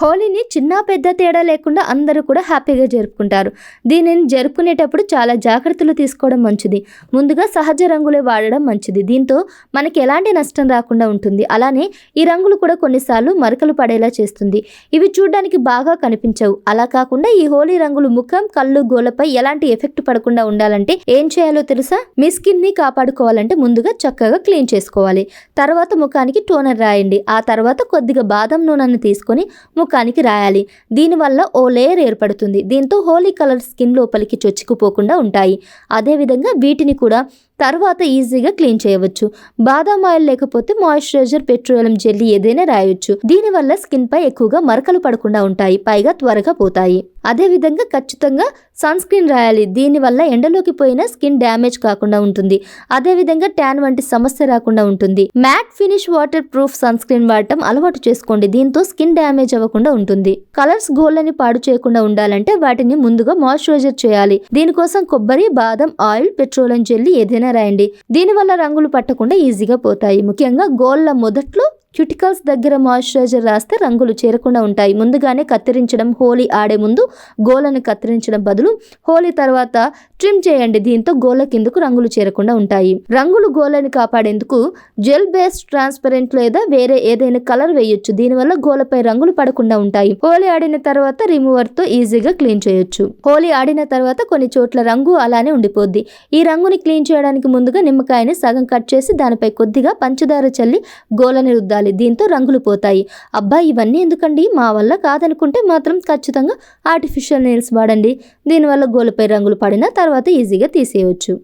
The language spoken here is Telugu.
హోలీని చిన్న పెద్ద తేడా లేకుండా అందరూ కూడా హ్యాపీగా జరుపుకుంటారు. దీనిని జరుపుకునేటప్పుడు చాలా జాగ్రత్తలు తీసుకోవడం మంచిది. ముందుగా సహజ రంగులే వాడడం మంచిది. దీంతో మనకి ఎలాంటి నష్టం రాకుండా ఉంటుంది. అలానే ఈ రంగులు కూడా కొన్నిసార్లు మరకలు పడేలా చేస్తుంది. ఇవి చూడడానికి బాగా కనిపించవు. అలా కాకుండా ఈ హోలీ రంగులు ముఖం కళ్ళు గోలపై ఎలాంటి ఎఫెక్ట్ పడకుండా ఉండాలంటే ఏం చేయాలో తెలుసా? మీ స్కిన్ని కాపాడుకోవాలంటే ముందుగా చక్కగా క్లీన్ చేసుకోవాలి. తర్వాత ముఖానికి టోనర్ రాయండి. ఆ తర్వాత కొద్దిగా బాదం నూనెను తీసుకొని ముఖానికి రాయాలి. దీనివల్ల ఓ లేయర్ ఏర్పడుతుంది. దీంతో హోలీ కలర్ స్కిన్ లోపలికి చొచ్చుకుపోకుండా ఉంటాయి. అదేవిధంగా వీటిని కూడా తర్వాత ఈజీగా క్లీన్ చేయవచ్చు. బాదాం ఆయిల్ లేకపోతే మాయిశ్చరైజర్ పెట్రోలియం జెల్లీ ఏదైనా రాయొచ్చు. దీనివల్ల స్కిన్పై ఎక్కువగా మరకలు పడకుండా ఉంటాయి. పైగా త్వరగా పోతాయి. అదేవిధంగా ఖచ్చితంగా సన్ స్క్రీన్ రాయాలి. దీనివల్ల ఎండలోకి పోయిన స్కిన్ డ్యామేజ్ కాకుండా ఉంటుంది. అదేవిధంగా ట్యాన్ వంటి సమస్య రాకుండా ఉంటుంది. Matte finish waterproof sunscreen వాడటం అలవాటు చేసుకోండి. దీంతో స్కిన్ డ్యామేజ్ అవ్వకుండా ఉంటుంది. కలర్స్ గోల్డ్ని పాడు చేయకుండా ఉండాలంటే వాటిని ముందుగా మాయిశ్చరైజర్ చేయాలి. దీనికోసం కొబ్బరి బాదం ఆయిల్ పెట్రోలియం జెల్లీ ఏదైనా రాయండి. దీనివల్ల రంగులు పట్టకుండా ఈజీగా పోతాయి. ముఖ్యంగా గోళ్ళ మొదట్లో క్యూటికల్స్ దగ్గర మాయిశ్చరైజర్ రాస్తే రంగులు చేరకుండా ఉంటాయి. ముందుగానే కత్తిరించడం హోలీ ఆడే ముందు గోలను కత్తిరించడం బదులు హోలీ తర్వాత ట్రిమ్ చేయండి. దీంతో గోల కిందకు రంగులు చేరకుండా ఉంటాయి. రంగులు గోలను కాపాడేందుకు జెల్ బేస్డ్ ట్రాన్స్పరెంట్ లేదా వేరే ఏదైనా కలర్ వేయొచ్చు. దీనివల్ల గోలపై రంగులు పడకుండా ఉంటాయి. హోలీ ఆడిన తర్వాత రిమూవర్తో ఈజీగా క్లీన్ చేయొచ్చు. హోలీ ఆడిన తర్వాత కొన్ని చోట్ల రంగు అలానే ఉండిపోద్ది. ఈ రంగుని క్లీన్ చేయడానికి ముందుగా నిమ్మకాయని సగం కట్ చేసి దానిపై కొద్దిగా పంచదార చల్లి గోలని రుద్దాలి. దీంతో రంగులు పోతాయి. అబ్బా ఇవన్నీ ఎందుకండి? మా వల్ల కాదనుకుంటే మాత్రం ఖచ్చితంగా ఆర్టిఫిషియల్ నెయిల్స్ వాడండి. దీనివల్ల గోలపై రంగులు పడినా తర్వాత ఈజీగా తీసేయవచ్చు